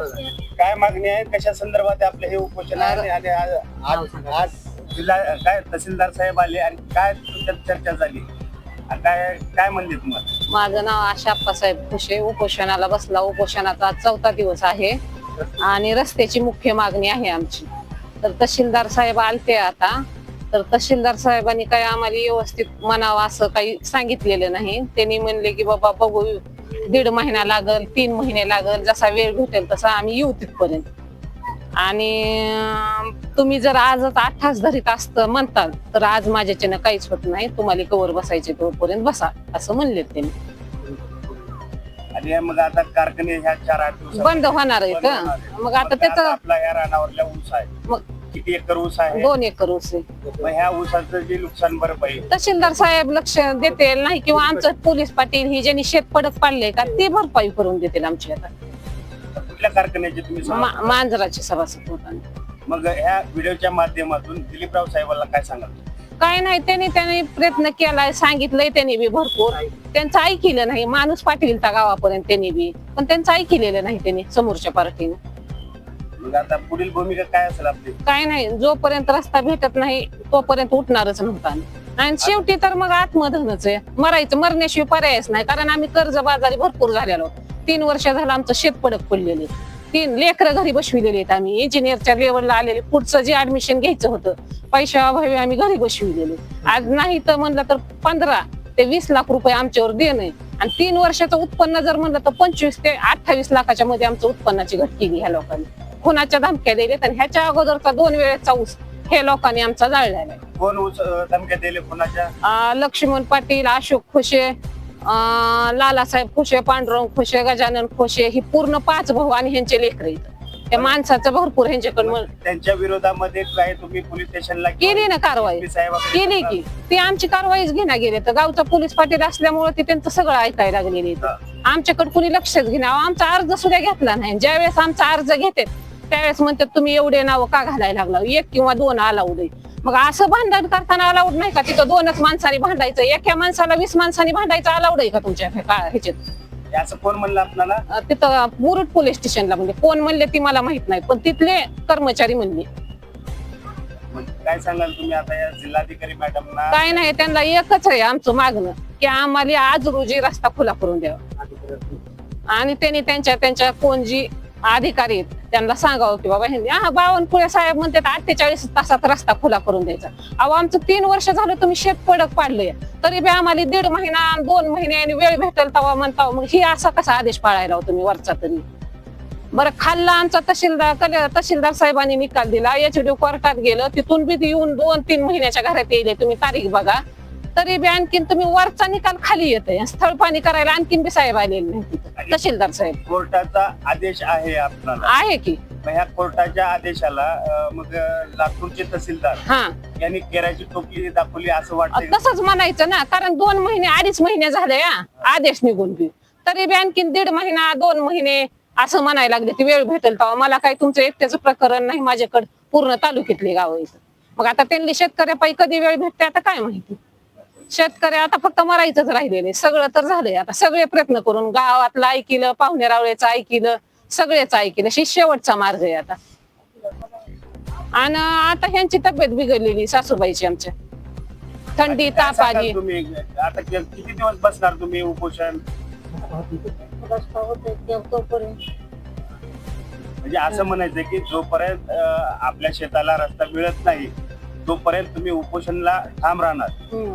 मागणी आहे? कशा संदर्भात आपलं हे उपोषण? आहे आणि आज- आज जिल्हा काय तहसीलदार साहेब आले आणि काय तुमच्यात चर्चा झाली? आणि काय काय म्हणले तुम्हाला माझं नाव आशा अप्पासाहेब खुशे उपोषणाला बसला. उपोषणाचा आज चौथा दिवस आहे आणि रस्त्याची मुख्य मागणी आहे आमची. तर तहसीलदार साहेब आलते आता. तर तहसीलदार साहेबांनी काही आम्हाला व्यवस्थित म्हणावं असं काही सांगितलेलं नाही. त्यांनी म्हणले की बाबा बघू दीड महिना लागल तीन महिने लागल जसा वेळ भेटेल तसा आम्ही येऊ तिथपर्यंत. आणि तुम्ही जर आजच आठ तास धरीत असतं म्हणताल तर आज माझ्याच्यानं काहीच होत नाही. तुम्हाला कवर बसायचे तोपर्यंत बसा असं म्हणले त्यांनी आणि मग आता कारखाने ह्या चार आठ दिवसात बंद होणार आहे बंद का होणार आहे. मग आता त्याचं आपला या रानावरल्या ऊस आहे. मग किती एकर ऊस आहे? दोन एकर ऊस आहे. मग ह्या ऊसाचं जे नुकसान भरपाई तहसीलदार साहेब लक्ष देते नाही किंवा आमचं पोलीस पाटील ही ज्यांनी शेत पडक पाडले का ते भरपाई करून देतील आमची आता. कुठल्या कारखान्याचे तुम्ही? मा- मांजराचे सभासद होता मग ह्या व्हिडिओच्या माध्यमातून दिलीपराव साहेबांना काय सांगाल? काय नाही त्यांनी त्यांनी प्रयत्न केलाय सांगितलंय त्यांनी बी भरपूर. त्यांचं ऐकिलं नाही. माणूस पाठविल त्या गावापर्यंत त्यांनी बी. पण त्यांचं ऐकिलेलं नाही त्यांनी समोरच्या पार्टीने. मग आता पुढील भूमिका काय असेल आपली? काय नाही जोपर्यंत रस्ता भेटत नाही तोपर्यंत उठणारच नव्हता आणि शेवटी तर मग आत्मधनच आहे. मरायचं मरण्याशिवाय पर्यायच नाही कारण आम्ही कर्ज बाजारी भरपूर झालेलो तीन वर्ष झालं आमचं शेत पडक पडलेले तीन लेकरं घरी बसविलेले आहेत आम्ही. इंजिनियरच्या लेवलला आलेले पुढचं जे ऍडमिशन घ्यायचं होतं पैशा अभावी आम्ही घरी बसविलेले आज नाही तर म्हणलं तर पंधरा ते वीस लाख रुपये आमच्यावर देणं आहे. आणि तीन वर्षाचं उत्पन्न जर म्हणलं तर पंचवीस ते अठ्ठावीस लाखाच्या मध्ये आमचं उत्पन्नाची घट केली ह्या लोकांनी. खुनाच्या धमक्या दिल्यात आणि ह्याच्या अगोदरचा दोन वेळेचा ऊस हे लोकांनी आमचा जाळलेला आहे. कोण अं, धमक्या दिले कोणाच्या अं, लक्ष्मण पाटील अशोक खोशे अं, लालासाहेब खोशे पांडुरंग खोशे गजानन खोशे ही पूर्ण पाच भाऊ आणि ह्यांचे लेकर त्या माणसाचं भरपूर ह्यांच्याकडून त्यांच्या विरोधामध्ये काय तुम्ही पोलीस स्टेशनला केली ना कारवाई. साहेबांकडे केली की. ती आमची कारवाईच घेण्या गेले. तर गावचा पोलीस पाटील असल्यामुळे ते त्यांचं सगळं ऐकायला लागलेले आमच्याकडे कुणी लक्षच घेणार आमचा अर्ज सुद्धा घेतला नाही. ज्यावेळेस आमचा अर्ज घेते त्यावेळेस म्हणतात तुम्ही एवढे नाव का घालायला लागला? एक किंवा दोन अलाउड आहे मग असं भांडण करताना अलाउड नाही का? तिथं दोनच माणसांनी भांडायचं एका माणसाला वीस माणसांनी भांडायचं अलाउड आहे का तुमच्या ह्याच्यात? हे असं कोण म्हणलं आपल्याला? अं, तिथं मुरुड पोलीस स्टेशनला म्हणजे कोण म्हणले ती मला माहीत नाही पण तिथले कर्मचारी म्हणले. मग काय सांगाल तुम्ही आता या जिल्हाधिकारी मॅडमना? काय नाही त्यांना एकच आहे आमचं मागणं की आम्हाला आज रोजी रस्ता खुला करून द्यावा. आणि त्यांनी त्यांच्या त्यांच्या कोण जी अधिकारी आहेत. त्यांना सांगावं की बाबा ह्यांनी हा बावनकुळे साहेब म्हणतात अठ्ठेचाळीस तासात रस्ता खुला करून द्यायचा. अहो आमचं तीन वर्ष झालं तुम्ही शेत पडक पाडलंय. तरी बी आम्हाला दीड महिना दोन महिने आणि वेळ भेटेल तेव्हा म्हणता मग ही असा कसा आदेश पाळायला हो तुम्ही वरचा तरी? बरं खाल्ला आमचा तहसीलदार तहसीलदार साहेबांनी निकाल दिला. एच डी कोर्टात गेलं. तिथून बी येऊन दोन तीन महिन्याच्या घरात येईल तुम्ही तारीख बघा. तरी बी आणखीन तुम्ही वरचा निकाल खाली येतोय. स्थळ पाणी करायला आणखीन बी साहेब आलेले नाही तिथं. तहसीलदार साहेब. कोर्टाचा आदेश आहे आपल्याला. आहे की. मग ह्या कोर्टाच्या आदेशाला अं, मग लातूरचे तहसीलदार हा. यांनी केराची टोपली दाखवली असं वाटतंय. तसंच म्हणायचं ना कारण दोन महिने अडीच महिने झाले हा आदेश निघून बी. तरी बी आणखीन दीड महिना दोन महिने असं म्हणायला लागले ती वेळ भेटेल तेव्हा. मला काही तुमचं एकट्याचं प्रकरण नाही माझ्याकडे पूर्ण तालुक्यातली गाव इथं. मग आता त्यांनी शेतकऱ्यापायी कधी वेळ भेटते आता काय माहिती? शेतकरी आता फक्त मरायचंच राहिलेले. सगळं तर झालंय आता. सगळे प्रयत्न करून गावातलं ऐकिलं पाहुणे रावळेचं ऐकिलं सगळेच ऐकिलं शी शेवटचा मार्ग आहे आता. आणि आता ह्यांची तब्येत बिघडलेली सासूबाईची आमच्या. थंडी ताप आली. तुम्ही? आता कि- किती दिवस बसणार तुम्ही उपोषण? म्हणजे असं म्हणायचं की जोपर्यंत अं, आपल्या शेताला रस्ता मिळत नाही तोपर्यंत तुम्ही उपोषणला ठाम राहणार. हम्म.